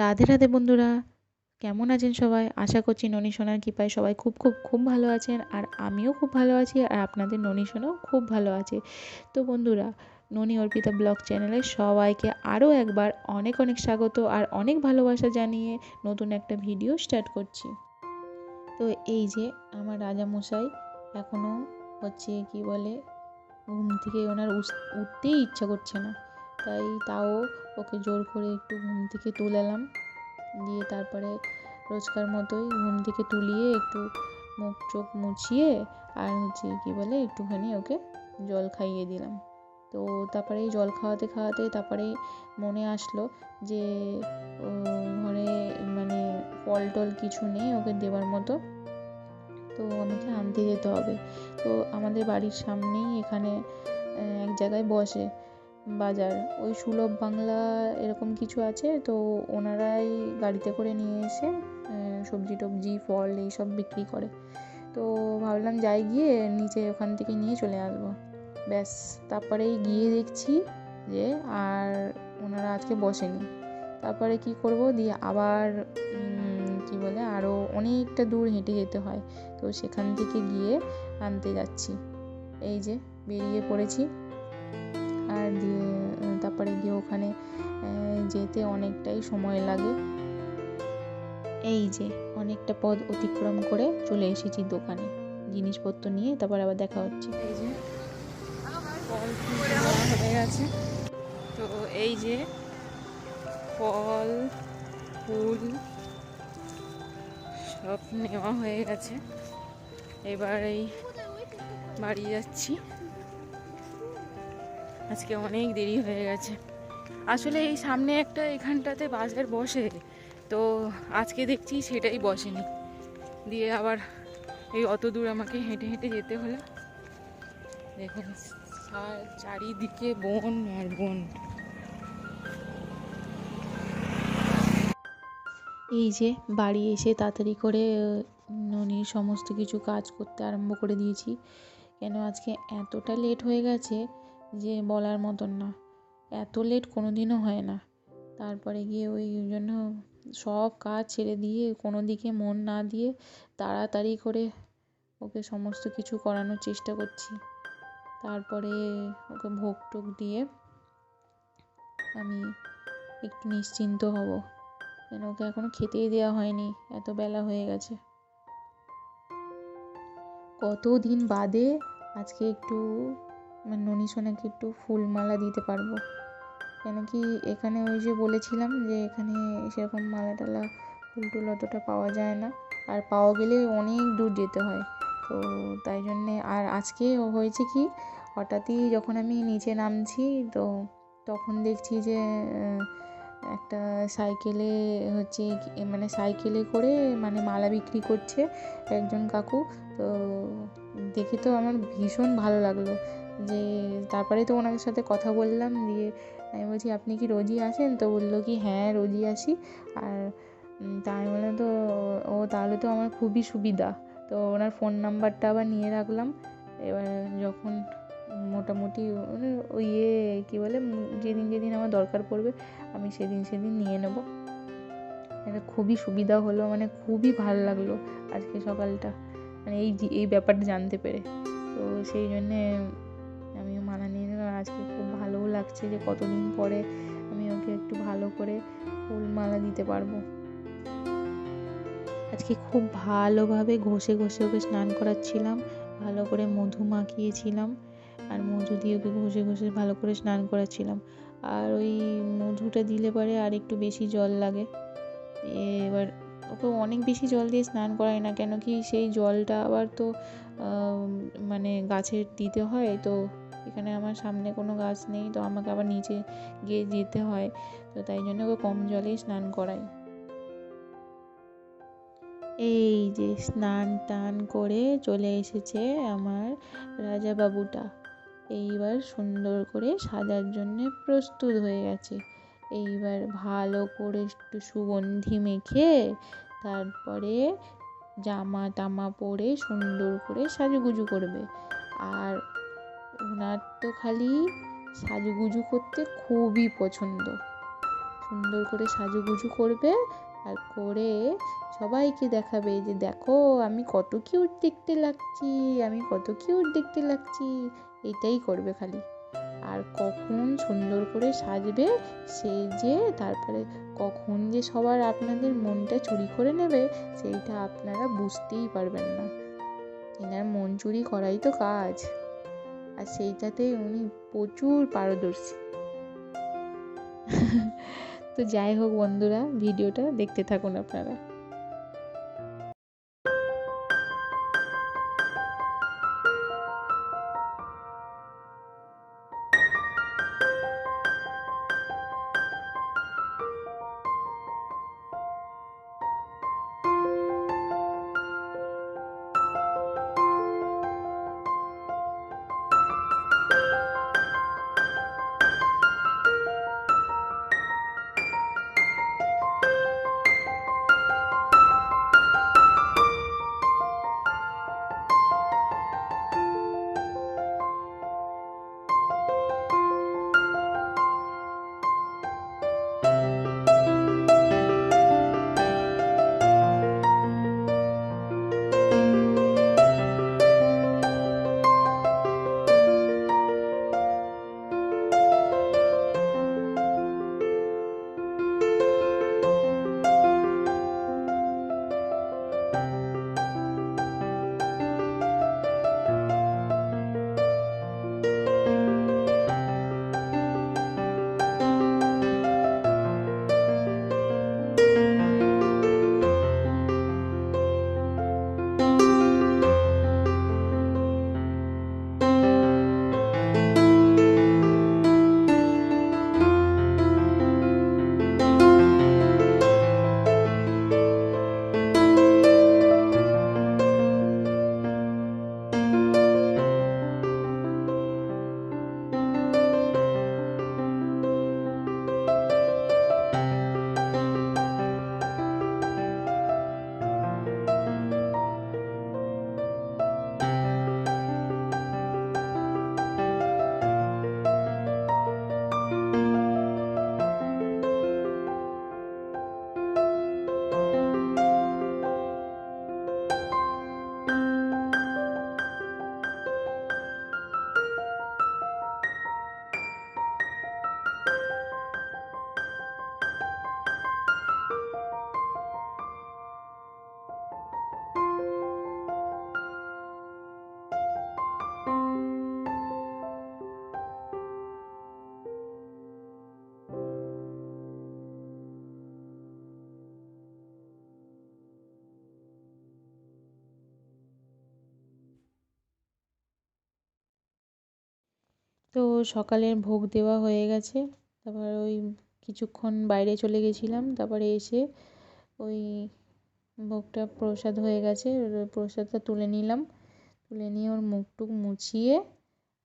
রাধে রাধে বন্ধুরা, কেমন আছেন সবাই? আশা করছি ননী সোনার কৃপায় সবাই খুব খুব খুব ভালো আছেন আর আমিও খুব ভালো আছি আর আপনাদের ননী সোনাও খুব ভালো আছে। তো বন্ধুরা, ননী অর্পিতা ব্লগ চ্যানেলে সবাইকে আরও একবার অনেক অনেক স্বাগত আর অনেক ভালোবাসা জানিয়ে নতুন একটা ভিডিও স্টার্ট করছি। তো এই যে আমার রাজামশাই এখনও হচ্ছে কি বলে, ঘুম থেকে ওনার উঠতেই ইচ্ছা করছে না। তাই তাও ওকে জোর করে একটু ঘুম থেকে তুলালাম দিয়ে তারপরে রোজকার মতোই ঘুম থেকে তুলিয়ে একটু মুখ চোখ মুছিয়ে আর হচ্ছে কি বলে একটুখানি ওকে জল খাইয়ে দিলাম। তো তারপরে জল খাওয়াতে খাওয়াতে তারপরে মনে আসলো যে ঘরে মানে ফল টল কিছু নেই ওকে দেওয়ার মতো। তো আমাকে আনতে যেতে হবে। তো আমাদের বাড়ির সামনেই এখানে এক জায়গায় বসে। বাজার। ওই সুলভ বাংলা এরকম কিছু আছে, তো ওনারাই গাড়িতে করে নিয়ে এসে সবজি টবজি, ফল এইসব বিক্রি করে। তো ভাবলাম যাই গিয়ে নিচে ওখান থেকে নিয়ে চলে আসব। ব্যাস, তারপরেই গিয়ে দেখছি যে আর ওনারা আজকে বসেনি। তারপরে কি করব, দিয়ে আবার কি বলে আরও অনেকটা দূর হেঁটে যেতে হয়। তো সেখান থেকে গিয়ে আনতে যাচ্ছি। এই যে, বেরিয়ে পড়েছি। আর দিয়ে তারপরে গিয়ে ওখানে যেতে অনেকটাই সময় লাগে। এই যে, অনেকটা পথ অতিক্রম করে চলে এসেছি দোকানে। জিনিসপত্র নিয়ে তারপর আবার দেখা হচ্ছে। এই যে, হয়ে গেছে। তো এই যে, ফল, ফুল, সব নেওয়া হয়ে গেছে। এবার এই বাড়ি যাচ্ছি। আজকে অনেক দেরি হয়ে গেছে। আসলে এই সামনে একটা এখানটাতে বাজার বসে, তো আজকে দেখছি সেটাই বসেনি। দিয়ে আবার এই অত দূর আমাকে হেঁটে হেঁটে যেতে হলো। দেখুন চারিদিকে বন আর বন। এই যে বাড়ি এসে তাড়াতাড়ি করে ননির সমস্ত কিছু কাজ করতে আরম্ভ করে দিয়েছি। কেন আজকে এতটা লেট হয়ে গেছে? যে বলার মতন না। এত লেট কোনো দিনও হয় না। তারপরে গিয়ে ওই জন্য সব কাজ ছেড়ে দিয়ে কোনো দিকে মন না দিয়ে তাড়াতাড়ি করে ওকে সমস্ত কিছু করানোর চেষ্টা করছি। তারপরে ওকে ভোগ টোক দিয়ে আমি একটু নিশ্চিন্ত হব। কেন ওকে এখনও খেতেই দেওয়া হয়নি, এত বেলা হয়ে গেছে। কতদিন বাদে আজকে একটু ননী সোনাকে একটু ফুলমালা দিতে পারব। কেন কি এখানে ওই যে বলেছিলাম যে এখানে সেরকম মালা টালা ফুল টুল অতটা পাওয়া যায় না। আর পাওয়া গেলে অনেক দূর যেতে হয়। তো তাই জন্যে আর আজকে হয়েছে কি, হঠাৎই যখন আমি নিচে নামছি, তো তখন দেখছি যে একটা সাইকেলে হচ্ছে মানে সাইকেলে করে মানে মালা বিক্রি করছে একজন কাকু। তো দেখে তো আমার ভীষণ ভালো লাগল। যে তারপরে তো ওনার সাথে কথা বললাম, দিয়ে আমি বলছি, আপনি কি রোজই আসেন? তো বলল কি হ্যাঁ রোজই আসি। আর তাই বললাম, তো ও তাহলে তো আমার খুবই সুবিধা। তো ওনার ফোন নাম্বারটা আবার নিয়ে রাখলাম। এবার যখন মোটামুটি মানে ইয়ে কী বলে যেদিন যেদিন আমার দরকার পড়বে, আমি সেদিন সেদিন নিয়ে নেব। এটা খুবই সুবিধা হলো মানে খুবই ভালো লাগল আজকে সকালটা। মানে এই এই ব্যাপারটা জানতে পেরে। তো সেই জন্যে আমিও মালা নিয়ে নিলাম। আজকে খুব ভালোও লাগছে যে কতদিন পরে আমি ওকে একটু ভালো করে ফুল মালা দিতে পারব। আজকে খুব ভালোভাবে ঘষে ঘষে ওকে স্নান করাচ্ছিলাম, ভালো করে মধু মাখিয়েছিলাম আর মধু দিয়ে ওকে ঘষে ঘষে ভালো করে স্নান করাচ্ছিলাম। আর ওই মধুটা দিলে পরে আর একটু বেশি জল লাগে। এবার ওকে অনেক বেশি জল দিয়ে স্নান করাই না কেন কি সেই জলটা আবার তো মানে গাছের দিতে হয় তো এখানে আমার সামনে কোনো গাছ নেই, তো আমাকে আবার নিচে গিয়ে যেতে হয়। তো তাই জন্য ওকে কম জলেই স্নান করাই। এই যে স্নান টান করে চলে এসেছে আমার রাজা বাবুটা এইবার সুন্দর করে সাজার জন্য প্রস্তুত হয়ে গেছে। এইবার ভালো করে একটু সুগন্ধি মেখে তারপরে জামা টামা পরে সুন্দর করে সাজুগুজু করবে। আর ওনার তো খালি সাজুগুজু করতে খুবই পছন্দ। সুন্দর করে সাজুগুজু করবে আর করে সবাইকে দেখাবে যে, দেখো, আমি কত কিউট দেখতে লাগছি, আমি কত কিউট দেখতে লাগছি। এটাই করবে খালি। আর কখন সুন্দর করে সাজবে সেজে তারপরে কখন যে সবার আপনাদের মনটা চুরি করে নেবে, সেইটা আপনারা বুঝতেই পারবেন না। এনার মন চুরি করাই তো কাজ। আর সেইটাতে উনি প্রচুর পারদর্শী। তো যাই হোক বন্ধুরা ভিডিওটা দেখতে থাকুন আপনারা। তো সকালের ভোগ দেওয়া হয়ে গেছে। তারপর ওই কিছুক্ষণ বাইরে চলে গেছিলাম। তারপরে এসে ওই ভোগটা প্রসাদ হয়ে গেছে। প্রসাদটা তুলে নিলাম। তুলে নিয়ে ওর মুখ টুক মুছিয়ে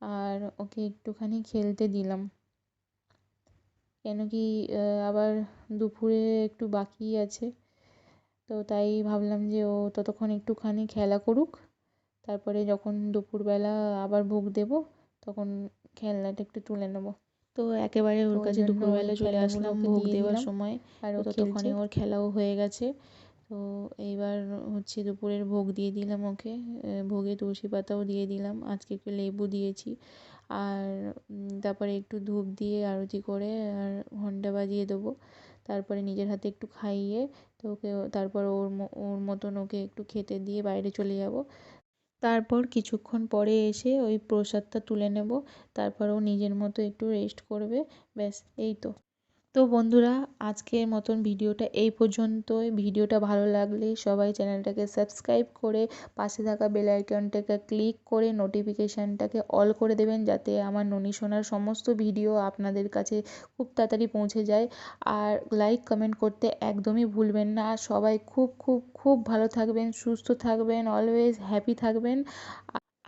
আর ওকে একটুখানি খেলতে দিলাম। কেন কি আবার দুপুরে একটু বাকি আছে। তো তাই ভাবলাম যে ও ততক্ষণ একটুখানি খেলা করুক। তারপরে যখন দুপুরবেলা আবার ভোগ দেবো, তখন খেলনাটা একটু তুলে নেব। তো একেবারে ওর কাছে দুপুরবেলা চলে আসলাম ভোগ দেওয়ার সময় আর ততক্ষণে ওর খেলাও হয়ে গেছে। তো এইবার হচ্ছে দুপুরের ভোগ দিয়ে দিলাম ওকে। ভোগে তুলসী পাতাও দিয়ে দিলাম। আজকে একটু লেবু দিয়েছি। আর তারপরে একটু ধূপ দিয়ে আরতি করে আর ঘণ্টা বাজিয়ে দেবো। তারপরে নিজের হাতে একটু খাইয়ে তো ওকে তারপর ওর ওর মতন ওকে একটু খেতে দিয়ে বাইরে চলে যাব। তারপর কিছুক্ষণ পরে এসে ওই প্রসাদটা তুলে নেব। তারপর ও নিজের মতো একটু রেস্ট করবে। ব্যাস, এই তো। তো বন্ধুরা, আজকের মতন ভিডিওটা এই পর্যন্তই। ভিডিওটা ভালো লাগলে সবাই চ্যানেলটাকে সাবস্ক্রাইব করে পাশে থাকা বেল আইকনটাকে ক্লিক করে নোটিফিকেশানটাকে অল করে দেবেন যাতে আমার ননী সোনার সমস্ত ভিডিও আপনাদের কাছে খুব তাড়াতাড়ি পৌঁছে যায়। আর লাইক, কমেন্ট করতে একদমই ভুলবেন না। আর সবাই খুব খুব খুব ভালো থাকবেন, সুস্থ থাকবেন অলওয়েজ হ্যাপি থাকবেন।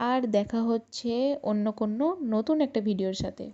আর দেখা হচ্ছে অন্য কোনো নতুন একটা ভিডিওর সাথে।